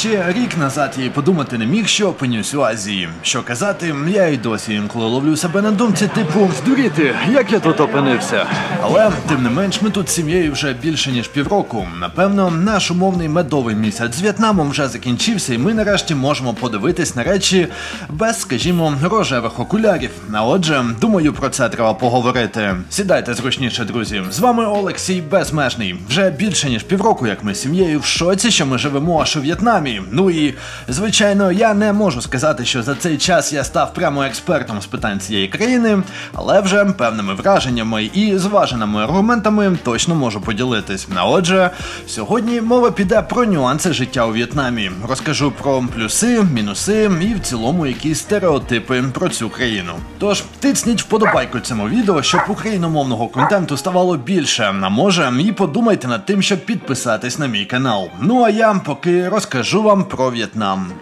Ще рік назад я й подумати не міг, що опинюсь у Азії. Що казати, я й досі інколи ловлю себе на думці, типу, Здуріти, як я тут опинився? але тим не менш, ми тут з сім'єю вже більше ніж півроку. Напевно, наш умовний медовий місяць з В'єтнамом вже закінчився, і ми нарешті можемо подивитись на речі без, скажімо, рожевих окулярів. А отже, думаю, про це треба поговорити. Сідайте зручніше, друзі. З вами Олексій Безмежний. Вже більше ніж півроку, як ми з сім'єю в шоці, що ми живемо аж у В'єтнамі. Ну і звичайно, я не можу сказати, що за цей час я став прямо експертом з питань цієї країни, але вже певними враженнями і зваженими аргументами точно можу поділитись. А отже, сьогодні мова піде про нюанси життя у В'єтнамі. Розкажу про плюси, мінуси і в цілому якісь стереотипи про цю країну. Тож тицніть вподобайку цьому відео, щоб україномовного контенту ставало більше. А може, і подумайте над тим, щоб підписатись на мій канал. Ну а я поки розкажу вам про В'єтнам.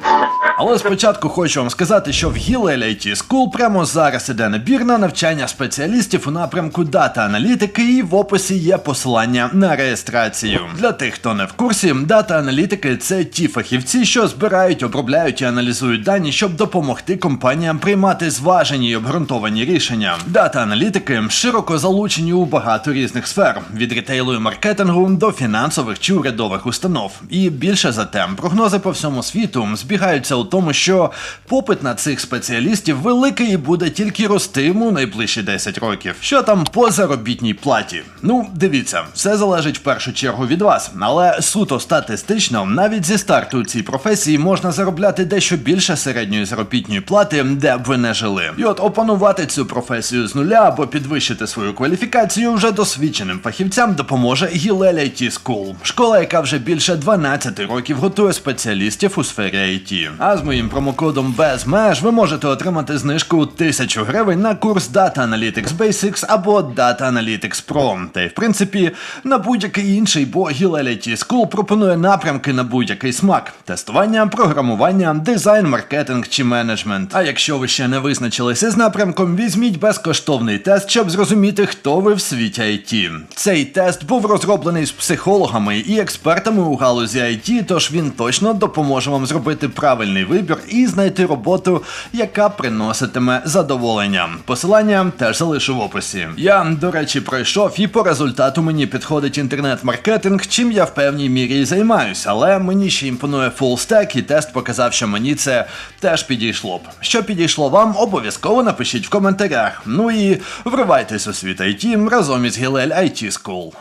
Але спочатку хочу вам сказати, що в Hillel IT School прямо зараз іде набір на навчання спеціалістів у напрямку дата аналітики, і в описі є посилання на реєстрацію. Для тих, хто не в курсі, дата аналітики це ті фахівці, що збирають, обробляють і аналізують дані, щоб допомогти компаніям приймати зважені й обґрунтовані рішення. Дата аналітики широко залучені у багато різних сфер від рітейлу і маркетингу до фінансових чи урядових установ. І більше за те, прогнози по всьому світу збігаються у тому, що попит на цих спеціалістів великий і буде тільки рости у найближчі 10 років. Що там по заробітній платі? Ну, дивіться, все залежить в першу чергу від вас, але суто статистично, навіть зі старту цій професії можна заробляти дещо більше середньої заробітної плати, де б ви не жили. І от опанувати цю професію з нуля або підвищити свою кваліфікацію вже досвідченим фахівцям допоможе Hillel IT School, школа, яка вже більше 12 років готує спеціалістів у сфері IT. А з моїм промокодом безмеж ви можете отримати знижку 1000 гривень на курс Data Analytics Basics або Data Analytics Pro. Та й в принципі на будь-який інший, бо Hillel IT School пропонує напрямки на будь-який смак: тестування, програмування, дизайн, маркетинг чи менеджмент. А якщо ви ще не визначилися з напрямком, візьміть безкоштовний тест, щоб зрозуміти, хто ви в світі IT. Цей тест був розроблений з психологами і експертами у галузі IT, тож він точно допоможе вам зробити правильний вибір і знайти роботу, яка приноситиме задоволення. Посилання теж залишу в описі. Я, до речі, пройшов і по результату мені підходить інтернет-маркетинг, чим я в певній мірі і займаюсь, але мені ще імпонує фулстек, і тест показав, що мені це теж підійшло б. Що підійшло вам, обов'язково напишіть в коментарях. Ну і вривайтесь у світ IT разом із Hillel IT School.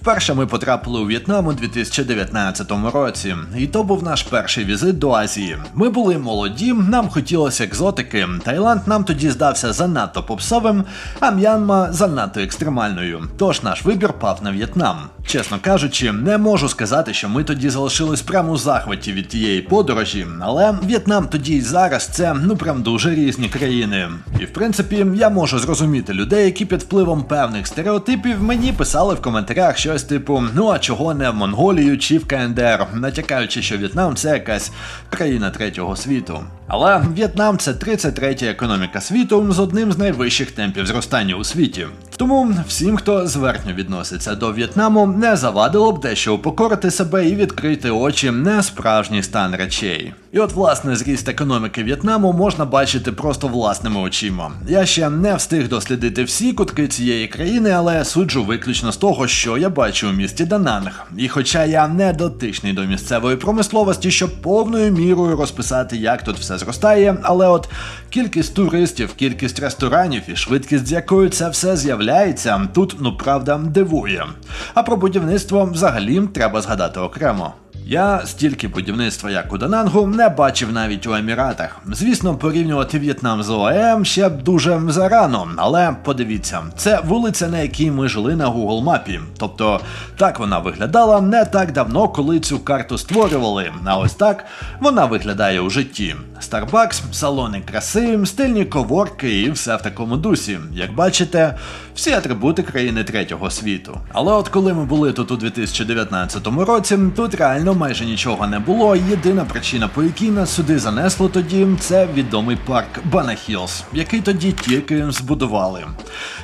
Вперше ми потрапили у В'єтнам у 2019 році, і то був наш перший візит до Азії. Ми були молоді, нам хотілося екзотики. Таїланд нам тоді здався занадто попсовим, а М'янма занадто екстремальною. Тож наш вибір пав на В'єтнам. Чесно кажучи, не можу сказати, що ми тоді залишились прямо у захваті від тієї подорожі, але В'єтнам тоді і зараз це ну прям дуже різні країни. І в принципі, я можу зрозуміти людей, які під впливом певних стереотипів мені писали в коментарях щось типу: ну а чого не в Монголію чи в КНДР, натякаючи, що В'єтнам це якась країна третього світу. Але В'єтнам це 33 економіка світу з одним з найвищих темпів зростання у світі. Тому всім, хто зверхньо відноситься до В'єтнаму, не завадило б дещо упокорити себе і відкрити очі на справжній стан речей. І от власне зріст економіки В'єтнаму можна бачити просто власними очима. Я ще не встиг дослідити всі кутки цієї країни, але суджу виключно з того, що я бачу у місті Дананг. І хоча я не дотичний до місцевої промисловості, щоб повною мірою розписати, як тут все зростає, але от кількість туристів, кількість ресторанів і швидкість, з якою це все з'являється, тут ну правда дивує. А про будівництво взагалі треба згадати окремо. Я стільки будівництва, як у Данангу, не бачив навіть у Еміратах. Звісно, порівнювати В'єтнам з ОАЕ ще дуже зарано, але подивіться, це вулиця, на якій ми жили на Google мапі. Тобто так вона виглядала не так давно, коли цю карту створювали. А ось так вона виглядає у житті. Starbucks, салони краси, стильні коворки і все в такому дусі. Як бачите, всі атрибути країни третього світу. Але от коли ми були тут у 2019 році, тут реально майже нічого не було. Єдина причина, по якій нас сюди занесло тоді, це відомий парк Банахілс, який тоді тільки збудували.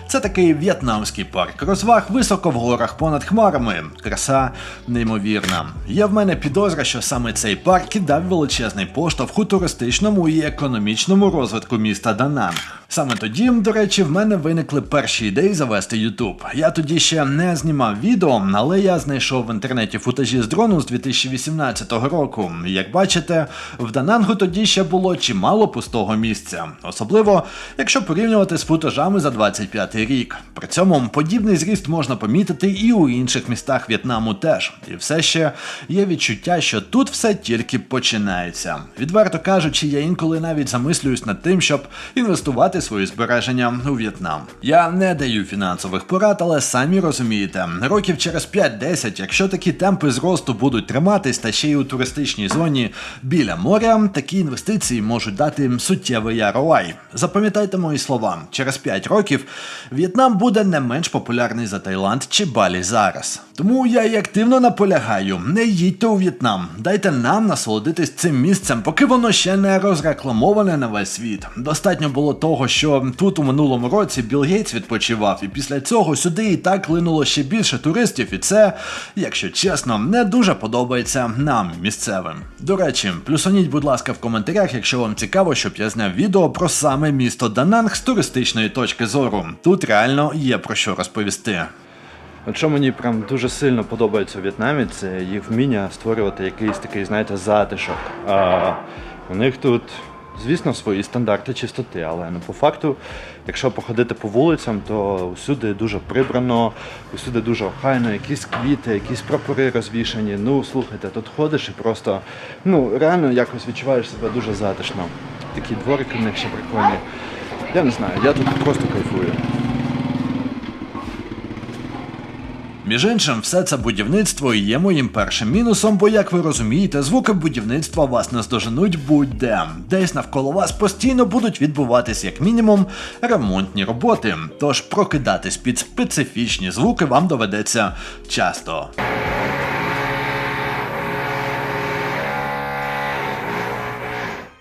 Це такий в'єтнамський парк розваг високо в горах понад хмарами. Краса неймовірна. Є в мене підозра, що саме цей парк і дав величезний поштовх у туристичному і економічному розвитку міста Дананг. Саме тоді, до речі, в мене виникли перші ідеї завести YouTube. Я тоді ще не знімав відео, але я знайшов в інтернеті футажі з дрону з 2018 року. Як бачите, в Данангу тоді ще було чимало пустого місця, особливо якщо порівнювати з футажами за 25 рік. При цьому подібний зріст можна помітити і у інших містах В'єтнаму теж. І все ще є відчуття, що тут все тільки починається. Відверто кажучи, я інколи навіть замислююсь над тим, щоб інвестувати свої збереження у В'єтнам. Я не даю фінансових порад, але самі розумієте, років через 5-10, якщо такі темпи зросту будуть триматись, та ще й у туристичній зоні біля моря, такі інвестиції можуть дати суттєвий ROI. Запам'ятайте мої слова, через 5 років В'єтнам буде не менш популярний за Таїланд чи Балі зараз. Тому я і активно наполягаю, не їдьте у В'єтнам, дайте нам насолодитись цим місцем, поки воно ще не розрекламоване на весь світ. Достатньо було того, що тут у минулому році Білл Гейтс відпочивав, і після цього сюди і так линуло ще більше туристів, і це, якщо чесно, не дуже подобається нам, місцевим. До речі, плюсоніть, будь ласка, в коментарях, якщо вам цікаво, щоб я зняв відео про саме місто Дананг з туристичної точки зору. Тут реально є про що розповісти. От що мені прям дуже сильно подобається у В'єтнамі, це їх вміння створювати якийсь такий, знаєте, затишок. А, у них тут, звісно, свої стандарти чистоти, але ну, по факту, якщо походити по вулицям, то усюди дуже прибрано, усюди дуже охайно, якісь квіти, якісь прапори розвішані. Ну, слухайте, тут ходиш і просто ну, реально якось відчуваєш себе дуже затишно. Такі дворики в них ще прикольні. Я не знаю, я тут просто кайфую. Між іншим, все це будівництво і є моїм першим мінусом, бо, як ви розумієте, звуки будівництва вас наздоженуть будь-де. Десь навколо вас постійно будуть відбуватись як мінімум ремонтні роботи. Тож прокидатись під специфічні звуки вам доведеться часто.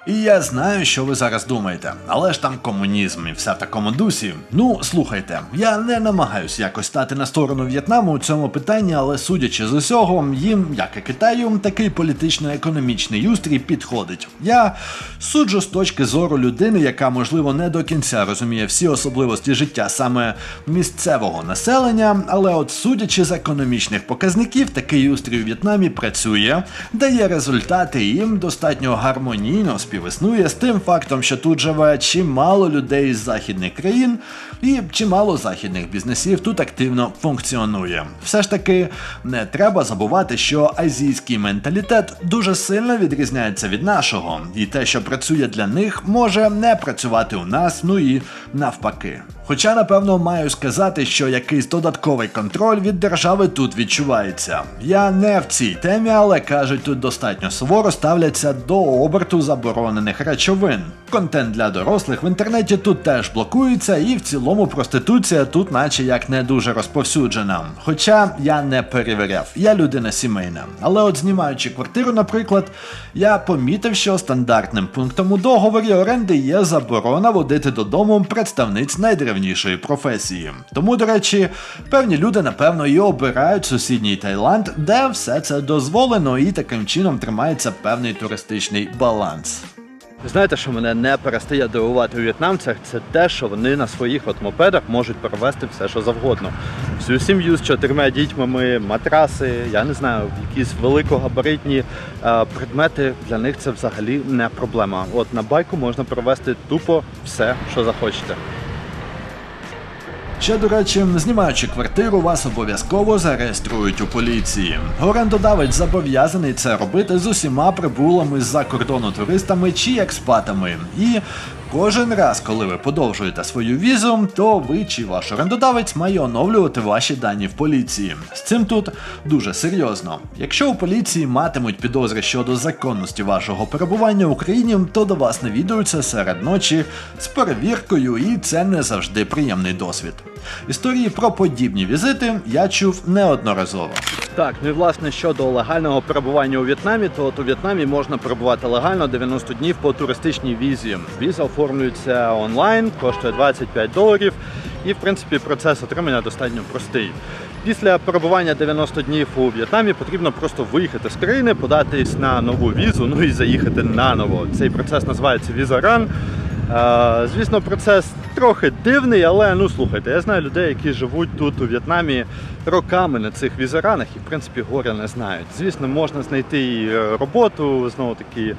І я знаю, що ви зараз думаєте, але ж там комунізм і все в такому дусі. Ну, слухайте, я не намагаюсь якось стати на сторону В'єтнаму у цьому питанні, але судячи з усього, їм, як і Китаю, такий політично-економічний устрій підходить. Я суджу з точки зору людини, яка, можливо, не до кінця розуміє всі особливості життя саме місцевого населення, але от судячи з економічних показників, такий устрій у В'єтнамі працює, дає результати їм достатньо гармонійно співіснує з тим фактом, що тут живе чимало людей з західних країн, і чимало західних бізнесів тут активно функціонує. Все ж таки, не треба забувати, що азійський менталітет дуже сильно відрізняється від нашого, і те, що працює для них, може не працювати у нас, ну і навпаки. Хоча, напевно, маю сказати, що якийсь додатковий контроль від держави тут відчувається. Я не в цій темі, але кажуть, тут достатньо суворо ставляться до оберту заборонених речовин. Контент для дорослих в інтернеті тут теж блокується, і в цілому проституція тут, наче як не дуже розповсюджена. Хоча я не перевіряв, я людина сімейна. Але от знімаючи квартиру, наприклад, я помітив, що стандартним пунктом у договорі оренди є заборона водити додому представниць найдревнішої професії. Тому, до речі, певні люди, напевно, і обирають сусідній Таїланд, де все це дозволено, і таким чином тримається певний туристичний баланс. Знаєте, що мене не перестає дивувати у в'єтнамцях, це те, що вони на своїх от мопедах можуть перевезти все, що завгодно. Всю сім'ю з чотирма дітьми, матраси, я не знаю, якісь великогабаритні е, предмети для них це взагалі не проблема. От на байку можна перевезти тупо все, що захочете. Ще, до речі, знімаючи квартиру, вас обов'язково зареєструють у поліції. Орендодавець зобов'язаний це робити з усіма прибулими з-за кордону туристами чи експатами. І кожен раз, коли ви подовжуєте свою візу, то ви чи ваш орендодавець має оновлювати ваші дані в поліції. З цим тут дуже серйозно. Якщо у поліції матимуть підозри щодо законності вашого перебування в Україні, то до вас навідуються серед ночі з перевіркою, і це не завжди приємний досвід. Історії про подібні візити я чув неодноразово. Так, ну і власне щодо легального перебування у В'єтнамі, то от у В'єтнамі можна перебувати легально 90 днів по туристичній візі. Віза оформлюється онлайн, коштує 25 доларів, і в принципі процес отримання достатньо простий. Після перебування 90 днів у В'єтнамі потрібно просто виїхати з країни, податись на нову візу, ну і заїхати наново. Цей процес називається візаран. Е, Звісно, процес трохи дивний, але ну слухайте, я знаю людей, які живуть тут у В'єтнамі роками на цих візеранах і в принципі горя не знають. Звісно, можна знайти і е, роботу. Знову таки е,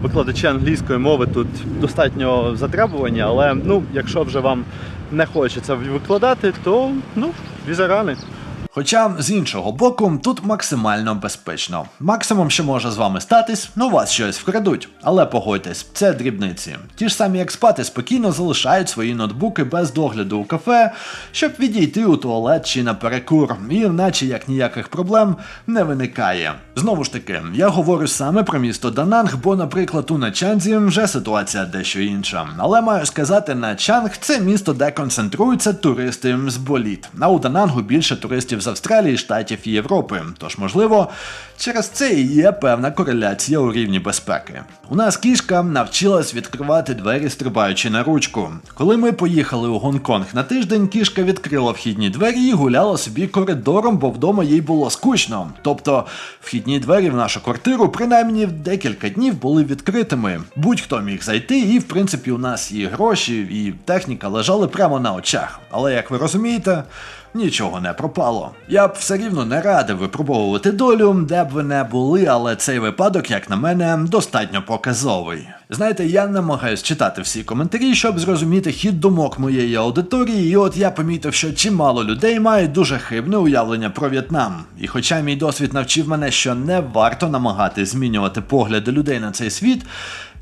викладачі англійської мови тут достатньо затребувані, але ну, якщо вже вам не хочеться викладати, то ну візарани. Хоча з іншого боку, тут максимально безпечно. Максимум, що може з вами статись, ну вас щось вкрадуть. Але погодьтесь, це дрібниці. Ті ж самі експати спокійно залишають свої ноутбуки без догляду у кафе, щоб відійти у туалет чи на перекур, і наче як ніяких проблем не виникає. Знову ж таки, я говорю саме про місто Дананг, бо, наприклад, у Начанзі вже ситуація дещо інша. Але маю сказати, Начанг це місто, де концентруються туристи з боліт. А у Данангу більше туристів з Австралії, Штатів і Європи. Тож, можливо, через це і є певна кореляція у рівні безпеки. У нас кішка навчилась відкривати двері, стрибаючи на ручку. Коли ми поїхали у Гонконг на тиждень, кішка відкрила вхідні двері і гуляла собі коридором, бо вдома їй було скучно. Тобто, вхідні двері в нашу квартиру принаймні в декілька днів були відкритими. Будь-хто міг зайти, і в принципі у нас і гроші, і техніка лежали прямо на очах. Але як ви розумієте, нічого не пропало. Я б все рівно не радив випробовувати долю, де б ви не були, але цей випадок, як на мене, достатньо показовий. Знаєте, я намагаюсь читати всі коментарі, щоб зрозуміти хід думок моєї аудиторії, і от я помітив, що чимало людей мають дуже хибне уявлення про В'єтнам. І хоча мій досвід навчив мене, що не варто намагатись змінювати погляди людей на цей світ.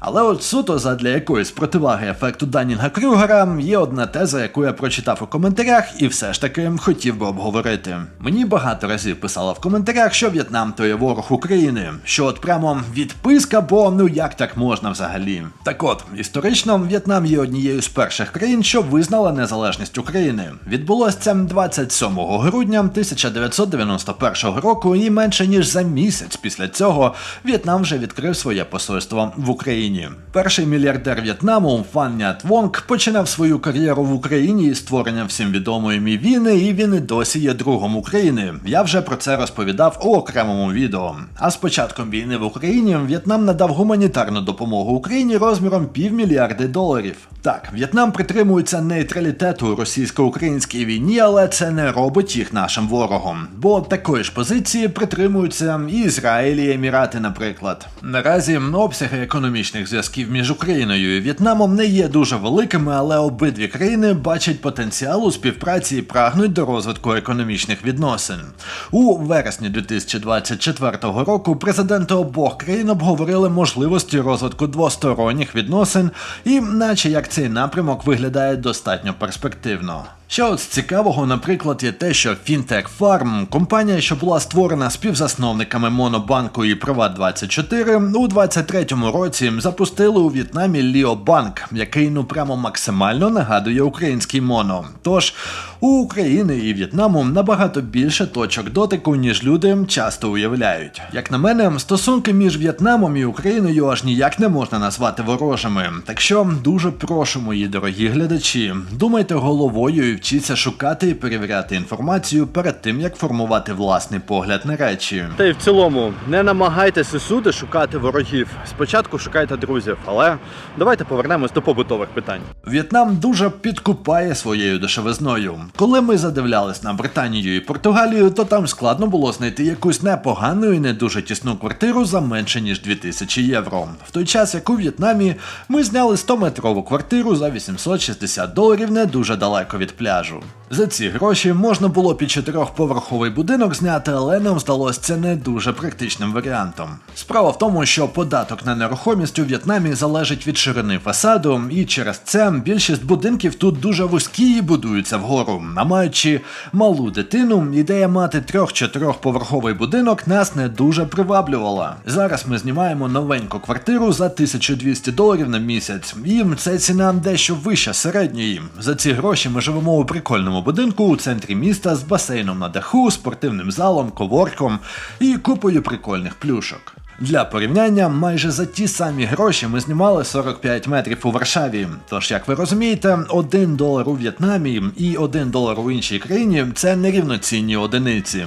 Але от суто задля якоїсь противаги ефекту Данінга Крюгера є одна теза, яку я прочитав у коментарях, і все ж таки хотів би обговорити. Мені багато разів писало в коментарях, що В'єтнам то є ворог України, що от прямо відписка, бо ну як так можна взагалі. Так от, історично, В'єтнам є однією з перших країн, що визнала незалежність України. Відбулося це 27 грудня 1991 року, і менше ніж за місяць після цього В'єтнам вже відкрив своє посольство в Україні. Перший мільярдер В'єтнаму Фан Нят Вонг починав свою кар'єру в Україні із створення всім відомої мі війни, і він і досі є другом України. Я вже про це розповідав у окремому відео. А з початком війни в Україні В'єтнам надав гуманітарну допомогу Україні розміром півмільярди доларів. Так, В'єтнам притримується нейтралітету у російсько-українській війні, але це не робить їх нашим ворогом. Бо такої ж позиції притримуються і Ізраїль, і Емірати, наприклад. Наразі обсяги економічних зв'язків між Україною і В'єтнамом не є дуже великими, але обидві країни бачать потенціал у співпраці і прагнуть до розвитку економічних відносин. У вересні 2024 року президенти обох країн обговорили можливості розвитку двосторонніх відносин, і наче як цей напрямок виглядає достатньо перспективно. Що от з цікавого, наприклад, є те, що Fintech Farm, компанія, що була створена співзасновниками Монобанку і Приват24, у 23-му році запустили у В'єтнамі Ліобанк, який ну прямо максимально нагадує український моно. Тож у України і В'єтнаму набагато більше точок дотику, ніж люди часто уявляють. Як на мене, стосунки між В'єтнамом і Україною аж ніяк не можна назвати ворожими. Так що дуже прошу, мої дорогі глядачі, думайте головою і вчіться шукати і перевіряти інформацію перед тим, як формувати власний погляд на речі. Та й в цілому не намагайтеся усюди шукати ворогів. Спочатку шукайте друзів, але давайте повернемось до побутових питань. В'єтнам дуже підкупає своєю дешевизною. Коли ми задивлялись на Британію і Португалію, то там складно було знайти якусь непогану і не дуже тісну квартиру за менше ніж 2000 євро. В той час, як у В'єтнамі, ми зняли 100-метрову квартиру за 860 доларів не дуже далеко від пляжу. За ці гроші можна було під чотирьохповерховий будинок зняти, але нам здалося це не дуже практичним варіантом. Справа в тому, що податок на нерухомість у В'єтнамі залежить від ширини фасаду, і через це більшість будинків тут дуже вузькі і будуються вгору. А маючи малу дитину, ідея мати трьох-чотирьохповерховий будинок нас не дуже приваблювала. Зараз ми знімаємо новеньку квартиру за 1200 доларів на місяць, і це ціна дещо вища середньої. За ці гроші ми живемо прикольному будинку у центрі міста з басейном на даху, спортивним залом, коворком і купою прикольних плюшок. Для порівняння, майже за ті самі гроші ми знімали 45 метрів у Варшаві. Тож, як ви розумієте, 1 долар у В'єтнамі і 1 долар у іншій країні це нерівноцінні одиниці.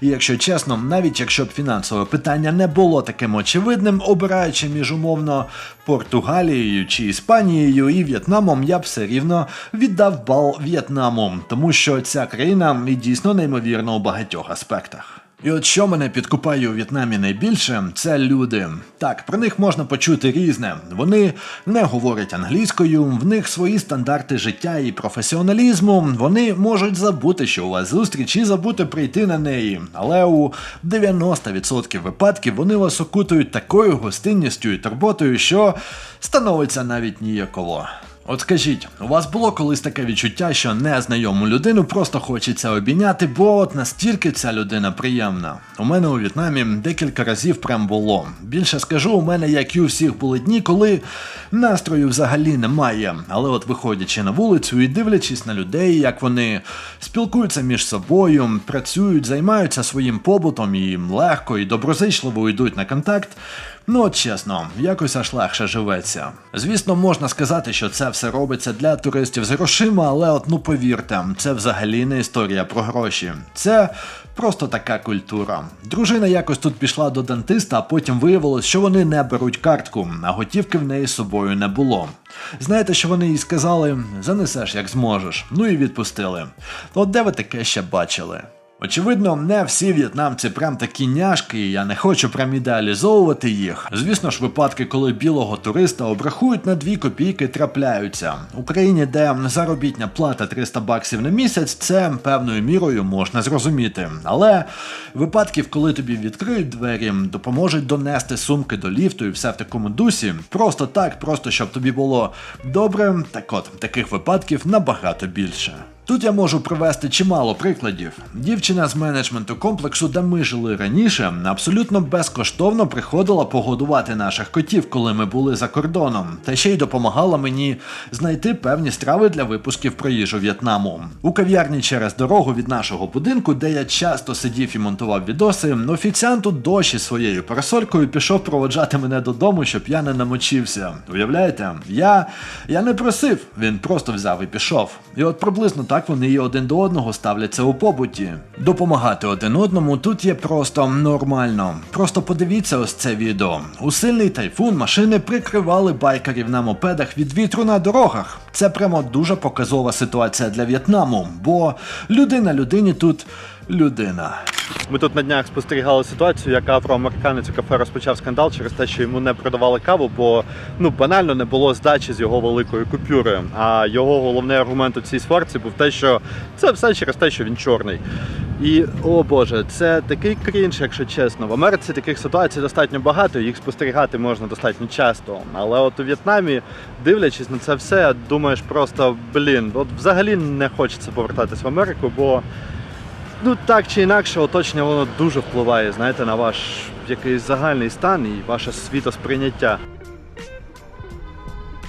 І якщо чесно, навіть якщо б фінансове питання не було таким очевидним, обираючи між умовно Португалією чи Іспанією і В'єтнамом, я б все рівно віддав бал В'єтнаму, тому що ця країна і дійсно неймовірна у багатьох аспектах. І от що мене підкупає у В'єтнамі найбільше, це люди. Так, про них можна почути різне. Вони не говорять англійською, в них свої стандарти життя і професіоналізму. Вони можуть забути, що у вас зустріч, і забути прийти на неї. Але у 90% випадків вони вас окутують такою гостинністю і турботою, що становиться навіть ніяково. От скажіть, у вас було колись таке відчуття, що незнайому людину просто хочеться обійняти, бо от настільки ця людина приємна. У мене у В'єтнамі декілька разів прям було. Більше скажу, у мене, як і у всіх, були дні, коли настрою взагалі немає. Але от виходячи на вулицю і дивлячись на людей, як вони спілкуються між собою, працюють, займаються своїм побутом і легко і доброзичливо йдуть на контакт. Ну, от чесно, якось аж легше живеться. Звісно, можна сказати, що це все робиться для туристів з грошима, але от ну повірте, це взагалі не історія про гроші. Це просто така культура. Дружина якось тут пішла до дантиста, а потім виявилось, що вони не беруть картку, а готівки в неї з собою не було. Знаєте, що вони їй сказали? Занесеш як зможеш. Ну і відпустили. От де ви таке ще бачили? Очевидно, не всі в'єтнамці прям такі няшки, і я не хочу прям ідеалізовувати їх. Звісно ж, випадки, коли білого туриста обрахують на 2 копійки, трапляються. В Україні, де заробітня плата 300 баксів на місяць, це певною мірою можна зрозуміти. Але випадків, коли тобі відкриють двері, допоможуть донести сумки до ліфту і все в такому дусі, просто так, просто щоб тобі було добре, так от таких випадків набагато більше. Тут я можу привести чимало прикладів. Дівчина з менеджменту комплексу, де ми жили раніше, абсолютно безкоштовно приходила погодувати наших котів, коли ми були за кордоном, та ще й допомагала мені знайти певні страви для випусків про їжу В'єтнаму. У кав'ярні через дорогу від нашого будинку, де я часто сидів і монтував відоси, офіціант у дощі своєю парасолькою пішов проводжати мене додому, щоб я не намочився. Уявляєте? Я, я не просив, він просто взяв і пішов. І от приблизно так вони і один до одного ставляться у побуті. Допомагати один одному тут є просто нормально. Просто подивіться ось це відео. У сильний тайфун машини прикривали байкерів на мопедах від вітру на дорогах. Це прямо дуже показова ситуація для В'єтнаму, бо людина людині тут людина. Ми тут на днях спостерігали ситуацію, як афроамериканець у кафе розпочав скандал через те, що йому не продавали каву, бо ну банально не було здачі з його великої купюри. А його головний аргумент у цій сварці був те, що це все через те, що він чорний. І о Боже, це такий крінж, якщо чесно. В Америці таких ситуацій достатньо багато, їх спостерігати можна достатньо часто. Але от у В'єтнамі, дивлячись на це все, думаєш просто блін, от взагалі не хочеться повертатись в Америку, бо. Ну так чи інакше, оточення воно дуже впливає, знаєте, на ваш якийсь загальний стан і ваше світосприйняття.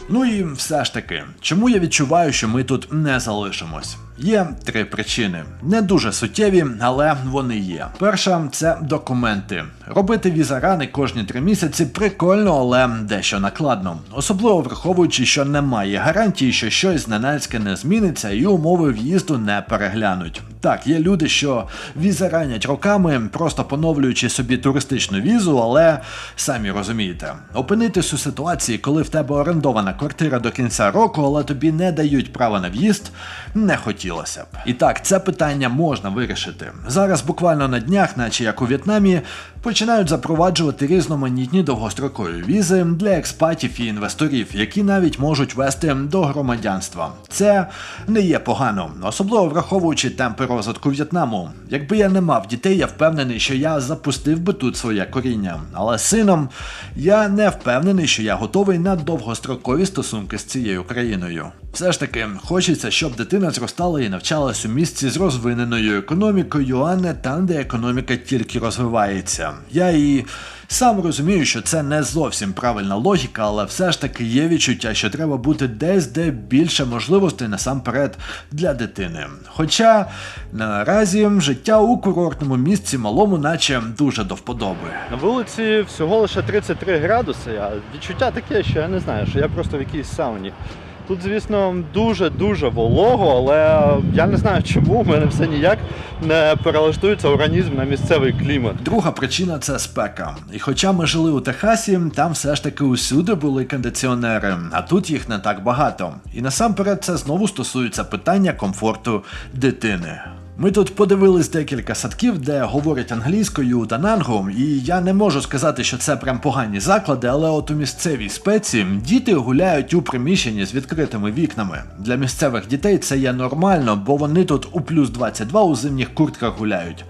Ну і все ж таки, чому я відчуваю, що ми тут не залишимось? Є три причини. Не дуже суттєві, але вони є. Перша це документи. Робити візарани кожні три місяці прикольно, але дещо накладно. Особливо враховуючи, що немає гарантії, що щось зненацьке не зміниться і умови в'їзду не переглянуть. Так, є люди, що візаранять роками, просто поновлюючи собі туристичну візу, але самі розумієте, опинитись у ситуації, коли в тебе орендована квартира до кінця року, але тобі не дають права на в'їзд, не хотілося б. І так, це питання можна вирішити. Зараз буквально на днях, наче як у В'єтнамі, починають запроваджувати різноманітні довгострокові візи для експатів і інвесторів, які навіть можуть вести до громадянства. Це не є погано, особливо враховуючи темпи розвитку В'єтнаму. Якби я не мав дітей, я впевнений, що я запустив би тут своє коріння. Але сином я не впевнений, що я готовий на довгострокові стосунки з цією країною. Все ж таки, хочеться, щоб дитина зростала і навчалась у місці з розвиненою економікою, а не там, де економіка тільки розвивається. Я і сам розумію, що це не зовсім правильна логіка, але все ж таки є відчуття, що треба бути десь, де більше можливостей насамперед для дитини. Хоча наразі життя у курортному місці малому, наче дуже до вподоби. На вулиці всього лише 33 градуси, а відчуття таке, що я не знаю, що я просто в якійсь сауні. Тут, звісно, дуже-дуже волого, але я не знаю, чому в мене все ніяк не перелаштується організм на місцевий клімат. Друга причина це спека. І хоча ми жили у Техасі, там все ж таки усюди були кондиціонери, а тут їх не так багато. І насамперед це знову стосується питання комфорту дитини. Ми тут подивились декілька садків, де говорять англійською та нангом, і я не можу сказати, що це прям погані заклади, але от у місцевій спеці діти гуляють у приміщенні з відкритими вікнами. Для місцевих дітей це є нормально, бо вони тут у плюс 22 у зимніх куртках гуляють.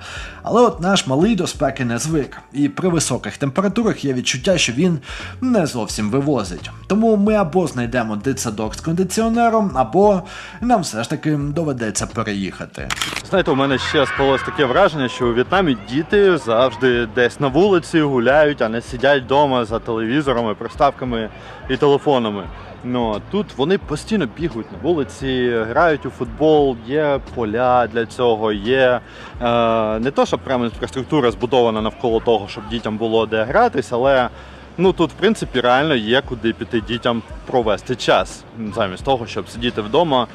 Але от наш малий до спеки не звик, і при високих температурах є відчуття, що він не зовсім вивозить. Тому ми або знайдемо дитсадок з кондиціонером, або нам все ж таки доведеться переїхати. Знаєте, у мене ще склалось таке враження, що у В'єтнамі діти завжди десь на вулиці гуляють, а не сидять вдома за телевізорами, приставками і телефонами. Ну тут вони постійно бігають на вулиці, грають у футбол, є поля для цього, є е, не то, щоб прямо інфраструктура збудована навколо того, щоб дітям було де гратись, але ну тут, в принципі, реально є куди піти дітям провести час, замість того, щоб сидіти вдома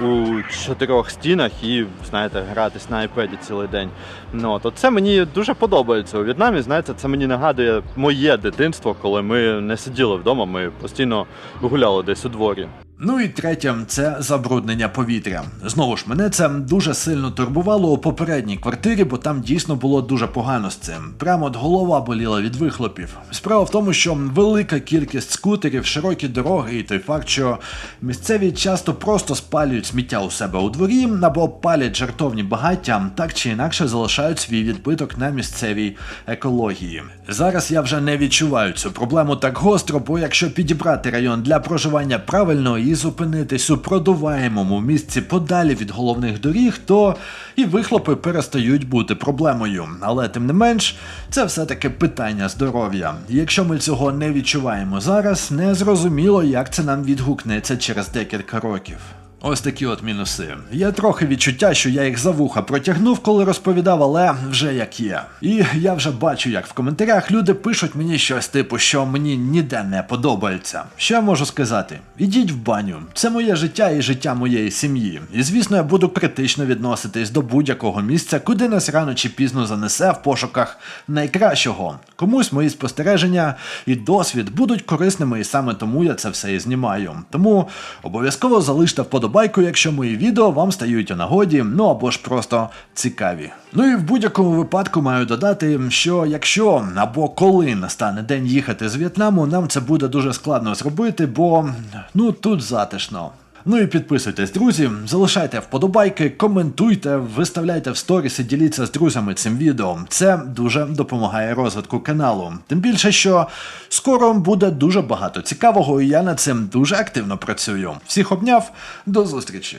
у чотирьох стінах і, знаєте, гратись на iPad цілий день. Ну, то це мені дуже подобається у В'єтнамі. Знаєте, це мені нагадує моє дитинство, коли ми не сиділи вдома, ми постійно гуляли десь у дворі. Ну і третє це забруднення повітря. Знову ж мене це дуже сильно турбувало у попередній квартирі, бо там дійсно було дуже погано з цим. Прямо от голова боліла від вихлопів. Справа в тому, що велика кількість скутерів, широкі дороги і той факт, що місцеві часто просто спалюють сміття у себе у дворі або палять жартовні багаття, так чи інакше залишають свій відбиток на місцевій екології. Зараз я вже не відчуваю цю проблему так гостро, бо якщо підібрати район для проживання правильно і зупинитись у продуваємому місці подалі від головних доріг, то і вихлопи перестають бути проблемою. Але тим не менш, це все-таки питання здоров'я. Якщо ми цього не відчуваємо зараз, не зрозуміло, як це нам відгукнеться через декілька років. Ось такі от мінуси. Є трохи відчуття, що я їх за вуха протягнув, коли розповідав, але вже як є. І я вже бачу, як в коментарях люди пишуть мені щось типу, що мені ніде не подобається. Що я можу сказати? Ідіть в баню. Це моє життя і життя моєї сім'ї. І звісно, я буду критично відноситись до будь-якого місця, куди нас рано чи пізно занесе в пошуках найкращого. Комусь мої спостереження і досвід будуть корисними, і саме тому я це все і знімаю. Тому обов'язково залиште вподобайку, якщо мої відео вам стають у нагоді, ну або ж просто цікаві. Ну і в будь-якому випадку маю додати, що якщо або коли настане день їхати з В'єтнаму, нам це буде дуже складно зробити, бо ну тут затишно. Ну і підписуйтесь, друзі, залишайте вподобайки, коментуйте, виставляйте в сторіс і діліться з друзями цим відео. Це дуже допомагає розвитку каналу. Тим більше, що скоро буде дуже багато цікавого, і я над цим дуже активно працюю. Всіх обняв, до зустрічі!